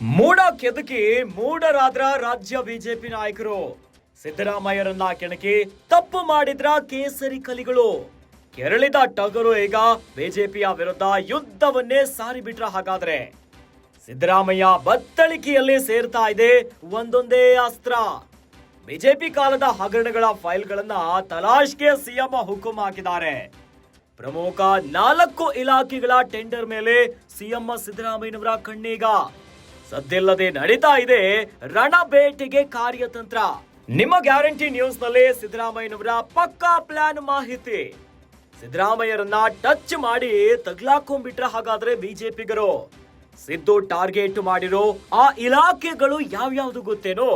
ಮೂಡ ಕೆದಕಿ, ಮೂಡರಾದ್ರ ರಾಜ್ಯ ಬಿಜೆಪಿ ನಾಯಕರು. ಸಿದ್ದರಾಮಯ್ಯರನ್ನ ಕೆಣಕಿ ತಪ್ಪು ಮಾಡಿದ್ರ ಕೇಸರಿ ಕಲಿಗಳು. ಕೆರಳಿದ ಟಗರು ಈಗ ಬಿಜೆಪಿಯ ವಿರುದ್ಧ ಯುದ್ಧವನ್ನೇ ಸಾರಿಬಿಟ್ರ ಹಾಗಾದ್ರೆ. ಸಿದ್ದರಾಮಯ್ಯ ಬತ್ತಳಿಕೆಯಲ್ಲಿ ಸೇರ್ತಾ ಇದೆ ಒಂದೊಂದೇ ಅಸ್ತ್ರ. ಬಿಜೆಪಿ ಕಾಲದ ಹಗರಣಗಳ ಫೈಲ್ಗಳನ್ನ ತಲಾಶ್ಗೆ ಸಿಎಂ ಹುಕುಂ ಹಾಕಿದ್ದಾರೆ. ಪ್ರಮುಖ ನಾಲ್ಕು ಇಲಾಖೆಗಳ ಟೆಂಡರ್ ಮೇಲೆ ಸಿಎಂ ಸಿದ್ದರಾಮಯ್ಯನವರ ಕಣ್ಣೀಗ. ಸದ್ದಿಲ್ಲದೆ ನಡೀತಾ ಇದೆ ರಣಬೇಟೆಗೆ ಕಾರ್ಯತಂತ್ರ. ನಿಮ್ಮ ಗ್ಯಾರಂಟಿ ನ್ಯೂಸ್ನಲ್ಲಿ ಸಿದ್ದರಾಮಯ್ಯನವರ ಪಕ್ಕಾ ಪ್ಲಾನ್ ಮಾಹಿತಿ. ಸಿದ್ದರಾಮಯ್ಯರನ್ನ ಟಚ್ ಮಾಡಿ ತಗ್ಲಾಕೊಂಡ್ಬಿಟ್ರ ಹಾಗಾದ್ರೆ ಬಿಜೆಪಿಗರು. ಸಿದ್ದು ಟಾರ್ಗೆಟ್ ಮಾಡಿರೋ ಆ ಇಲಾಖೆಗಳು ಯಾವ್ಯಾವ್ದು ಗೊತ್ತೇನೋ?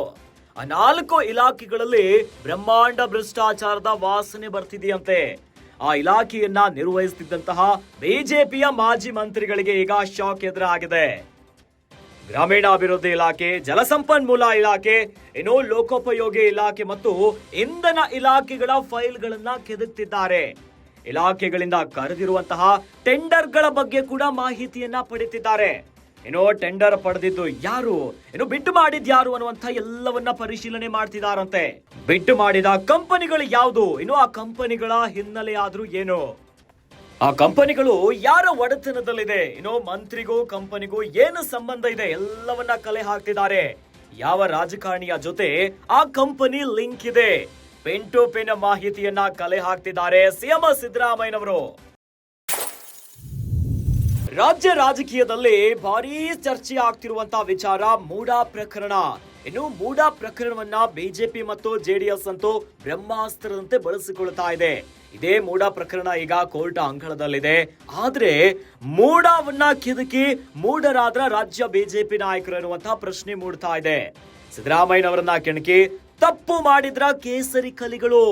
ಆ ನಾಲ್ಕು ಇಲಾಖೆಗಳಲ್ಲಿ ಬ್ರಹ್ಮಾಂಡ ಭ್ರಷ್ಟಾಚಾರದ ವಾಸನೆ ಬರ್ತಿದೆಯಂತೆ. ಆ ಇಲಾಖೆಯನ್ನ ನಿರ್ವಹಿಸುತ್ತಿದ್ದಂತಹ ಬಿಜೆಪಿಯ ಮಾಜಿ ಮಂತ್ರಿಗಳಿಗೆ ಈಗ ಶಾಕ್ ಎದುರಾಗಿದೆ. ಗ್ರಾಮೀಣಾಭಿವೃದ್ಧಿ ಇಲಾಖೆ, ಜಲಸಂಪನ್ಮೂಲ ಇಲಾಖೆ ಇನ್ನು ಲೋಕೋಪಯೋಗಿ ಇಲಾಖೆ ಮತ್ತು ಇಂಧನ ಇಲಾಖೆಗಳ ಫೈಲ್ಗಳನ್ನ ಕೆದಕ್ತಿದ್ದಾರೆ. ಇಲಾಖೆಗಳಿಂದ ಕರೆದಿರುವಂತಹ ಟೆಂಡರ್ಗಳ ಬಗ್ಗೆ ಕೂಡ ಮಾಹಿತಿಯನ್ನ ಪಡೆಯುತ್ತಿದ್ದಾರೆ ಇನ್ನು ಟೆಂಡರ್ ಪಡೆದಿದ್ದು ಯಾರು? ಇನ್ನು ಬಿಟ್ಟು ಮಾಡಿದ್ ಯಾರು ಅನ್ನುವಂತ ಎಲ್ಲವನ್ನ ಪರಿಶೀಲನೆ ಮಾಡ್ತಿದಾರಂತೆ. ಬಿಟ್ಟು ಮಾಡಿದ ಕಂಪನಿಗಳು ಯಾವುದು? ಇನ್ನು ಆ ಕಂಪನಿಗಳ ಹಿನ್ನೆಲೆ ಆದ್ರೂ ಏನು? ಆ ಕಂಪನಿಗಳು ಯಾರ ಒಡೆತನದಲ್ಲಿದೆ? ಏನೋ ಮಂತ್ರಿಗೂ, ಕಂಪನಿಗೂ ಏನು ಸಂಬಂಧ ಇದೆ? ಎಲ್ಲವನ್ನ ಕಲೆ ಹಾಕ್ತಿದ್ದಾರೆ. ಯಾವ ರಾಜಕಾರಣಿಯ ಜೊತೆ ಆ ಕಂಪನಿ ಲಿಂಕ್ ಇದೆ? ಪೆನ್ ಟು ಪೆನ್ ಮಾಹಿತಿಯನ್ನ ಕಲೆ ಹಾಕ್ತಿದ್ದಾರೆ ಸಿಎಂ ಸಿದ್ದರಾಮಯ್ಯನವರು. ರಾಜ್ಯ ರಾಜಕೀಯದಲ್ಲಿ ಭಾರೀ ಚರ್ಚೆ ಆಗ್ತಿರುವಂತಹ ವಿಚಾರ ಮೂಡಾ ಪ್ರಕರಣ. ಇನ್ನು ಮೂಡಾ ಪ್ರಕರಣವನ್ನ ಬಿಜೆಪಿ ಮತ್ತು ಜೆಡಿಎಸ್ ಅಂತೂ ಬ್ರಹ್ಮಾಸ್ತ್ರದಂತೆ ಬಳಸಿಕೊಳ್ತಾ ಇದೆ. ಇದೇ ಮೂಡಾ ಪ್ರಕರಣ ಈಗ ಕೋರ್ಟ್ ಅಂಗಳದಲ್ಲಿದೆ. ಆದ್ರೆ ಮೂಡಾವನ್ನ ಕಿದುಕಿ ಮೂಡರಾದ್ರ ರಾಜ್ಯ ಬಿಜೆಪಿ ನಾಯಕರು ಎನ್ನುವಂತಹ ಪ್ರಶ್ನೆ ಮೂಡ್ತಾ ಇದೆ. ಸಿದ್ದರಾಮಯ್ಯನವರನ್ನ ಕೆಣಕಿ ತಪ್ಪು ಮಾಡಿದ್ರ ಕೇಸರಿ ಕಲಿಗಳು.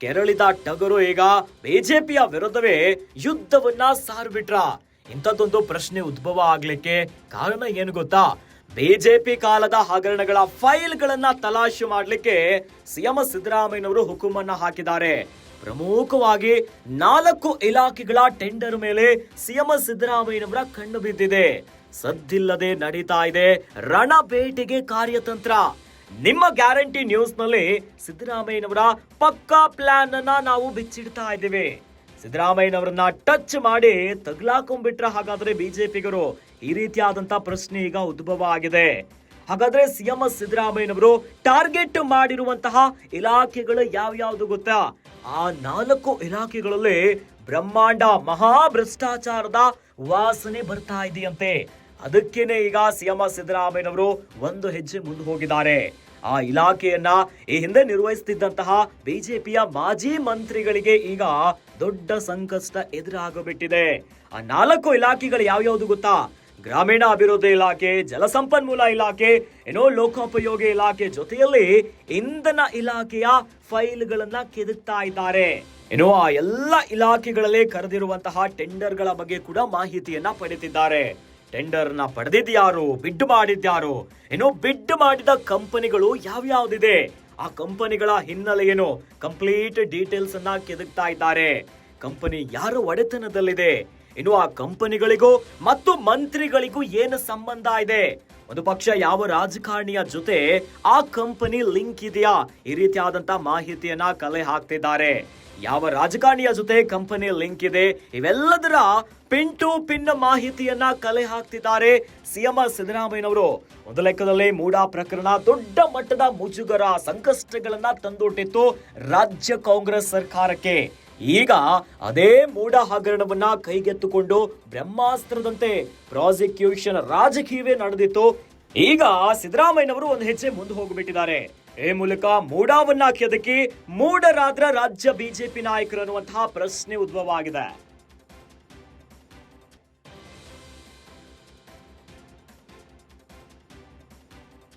ಕೆರಳಿದ ಟಗರು ಈಗ ಬಿಜೆಪಿಯ ವಿರುದ್ಧವೇ ಯುದ್ಧವನ್ನ ಸಾರ್ಬಿಟ್ರ. ಇಂಥದ್ದೊಂದು ಪ್ರಶ್ನೆ ಉದ್ಭವ ಆಗ್ಲಿಕ್ಕೆ ಕಾರಣ ಏನು ಗೊತ್ತಾ? ಬಿಜೆಪಿ ಕಾಲದ ಹಗರಣಗಳ ಫೈಲ್ಗಳನ್ನ ತಲಾಶು ಮಾಡಲಿಕ್ಕೆ ಸಿಎಂ ಸಿದ್ದರಾಮಯ್ಯನವರು ಹುಕುಮನ್ನ ಹಾಕಿದ್ದಾರೆ. ಪ್ರಮುಖವಾಗಿ ನಾಲ್ಕು ಇಲಾಖೆಗಳ ಟೆಂಡರ್ ಮೇಲೆ ಸಿಎಂ ಸಿದ್ದರಾಮಯ್ಯನವರ ಕಣ್ಣು ಬಿದ್ದಿದೆ. ಸದ್ದಿಲ್ಲದೆ ನಡೀತಾ ಇದೆ ರಣಬೇಟಿಗೆ ಕಾರ್ಯತಂತ್ರ. ನಿಮ್ಮ ಗ್ಯಾರಂಟಿ ನ್ಯೂಸ್ನಲ್ಲಿ ಸಿದ್ದರಾಮಯ್ಯನವರ ಪಕ್ಕಾ ಪ್ಲಾನ್ ಅನ್ನ ನಾವು ಬಿಚ್ಚಿಡ್ತಾ ಇದ್ದೇವೆ. ಸಿದ್ದರಾಮಯ್ಯನವರನ್ನ ಟಚ್ ಮಾಡಿ ತಗ್ಲಾಕೊಂಡ್ಬಿಟ್ರ ಹಾಗಾದ್ರೆ ಬಿಜೆಪಿಗರು ಈ ರೀತಿಯಾದಂತ ಪ್ರಶ್ನೆ ಈಗ ಉದ್ಭವ ಆಗಿದೆ. ಹಾಗಾದ್ರೆ ಸಿಎಂ ಸಿದ್ದರಾಮಯ್ಯನವರು ಟಾರ್ಗೆಟ್ ಮಾಡಿರುವಂತಹ ಇಲಾಖೆಗಳು ಯಾವ್ಯಾವ್ದು ಗೊತ್ತಾ? ಆ ನಾಲ್ಕು ಇಲಾಖೆಗಳಲ್ಲಿ ಬ್ರಹ್ಮಾಂಡ ಮಹಾ ಭ್ರಷ್ಟಾಚಾರದ ವಾಸನೆ ಬರ್ತಾ ಇದೆಯಂತೆ. ಅದಕ್ಕೇನೆ ಈಗ ಸಿಎಂ ಸಿದ್ದರಾಮಯ್ಯನವರು ಒಂದು ಹೆಜ್ಜೆ ಮುಂದೆ ಹೋಗಿದ್ದಾರೆ. ಆ ಇಲಾಖೆಯನ್ನ ಈ ಹಿಂದೆ ನಿರ್ವಹಿಸುತ್ತಿದ್ದಂತಹ ಬಿಜೆಪಿಯ ಮಾಜಿ ಮಂತ್ರಿಗಳಿಗೆ ಈಗ ದೊಡ್ಡ ಸಂಕಷ್ಟ ಎದುರಾಗಬಿಟ್ಟಿದೆ. ಆ ನಾಲ್ಕು ಇಲಾಖೆಗಳು ಯಾವ್ಯಾವ್ದು ಗೊತ್ತಾ? ಗ್ರಾಮೀಣ ಅಭಿವೃದ್ಧಿ ಇಲಾಖೆ, ಜಲಸಂಪನ್ಮೂಲ ಇಲಾಖೆ, ಏನೋ ಲೋಕೋಪಯೋಗಿ ಇಲಾಖೆ ಜೊತೆಯಲ್ಲಿ ಇಂಧನ ಇಲಾಖೆಯ ಫೈಲ್ಗಳನ್ನ ಕೆದಕ್ತಾ ಇದ್ದಾರೆ. ಏನೋ ಆ ಎಲ್ಲ ಇಲಾಖೆಗಳಲ್ಲಿ ಕರೆದಿರುವಂತಹ ಟೆಂಡರ್ಗಳ ಬಗ್ಗೆ ಕೂಡ ಮಾಹಿತಿಯನ್ನ ಪಡೆದಿದ್ದಾರೆ. ಟೆಂಡರ್ನ ಪಡೆದಿದ್ಯಾರು, ಬಿಡ್ ಮಾಡಿದ್ಯಾರು, ಏನೋ ಬಿಡ್ ಮಾಡಿದ ಕಂಪನಿಗಳು ಯಾವ್ಯಾವ್ದಿದೆ? ಆ ಕಂಪನಿಗಳ ಹಿನ್ನೆಲೆ ಏನು ಕಂಪ್ಲೀಟ್ ಡೀಟೇಲ್ಸ್ ಅನ್ನ ಕೆದಕ್ತಾ ಇದ್ದಾರೆ. ಕಂಪನಿ ಯಾರು ಒಡೆತನದಲ್ಲಿದೆ? ಇನ್ನು ಆ ಕಂಪನಿಗಳಿಗೂ ಮತ್ತು ಮಂತ್ರಿಗಳಿಗೂ ಏನು ಸಂಬಂಧ ಇದೆ? ಒಂದು ಪಕ್ಷ ಯಾವ ರಾಜಕಾರಣಿಯ ಜೊತೆ ಆ ಕಂಪನಿ ಲಿಂಕ್ ಇದೆಯಾ? ಈ ರೀತಿಯಾದಂತ ಮಾಹಿತಿಯನ್ನ ಕಲೆ ಹಾಕ್ತಿದ್ದಾರೆ. ಯಾವ ರಾಜಕಾರಣಿಯ ಜೊತೆ ಕಂಪನಿ ಲಿಂಕ್ ಇದೆ? ಇವೆಲ್ಲದರ ಪಿನ್ ಟು ಪಿನ್ ಮಾಹಿತಿಯನ್ನ ಕಲೆ ಹಾಕ್ತಿದ್ದಾರೆ ಸಿಎಂ ಸಿದ್ದರಾಮಯ್ಯನವರು. ಒಂದು ಲೆಕ್ಕದಲ್ಲಿ ಮೂಡಾ ಪ್ರಕರಣ ದೊಡ್ಡ ಮಟ್ಟದ ಮುಜುಗರ ಸಂಕಷ್ಟಗಳನ್ನ ತಂದೊಟ್ಟಿತ್ತು ರಾಜ್ಯ ಕಾಂಗ್ರೆಸ್ ಸರ್ಕಾರಕ್ಕೆ. ಈಗ ಅದೇ ಮೂಢ ಹಗರಣವನ್ನ ಕೈಗೆತ್ತುಕೊಂಡು ಬ್ರಹ್ಮಾಸ್ತ್ರದಂತೆ ಪ್ರಾಸಿಕ್ಯೂಷನ್ ರಾಜಕೀಯವೇ ನಡೆದಿತ್ತು. ಈಗ ಸಿದ್ದರಾಮಯ್ಯನವರು ಒಂದು ಹೆಜ್ಜೆ ಮುಂದೆ ಹೋಗ್ಬಿಟ್ಟಿದ್ದಾರೆ. ಈ ಮೂಲಕ ಮೂಡಾವನ್ನ ಕೆದಕಿ ಮೂಡರಾದ್ರ ರಾಜ್ಯ ಬಿಜೆಪಿ ನಾಯಕರು ಅನ್ನುವಂತಹ ಪ್ರಶ್ನೆ ಉದ್ಭವ ಆಗಿದೆ.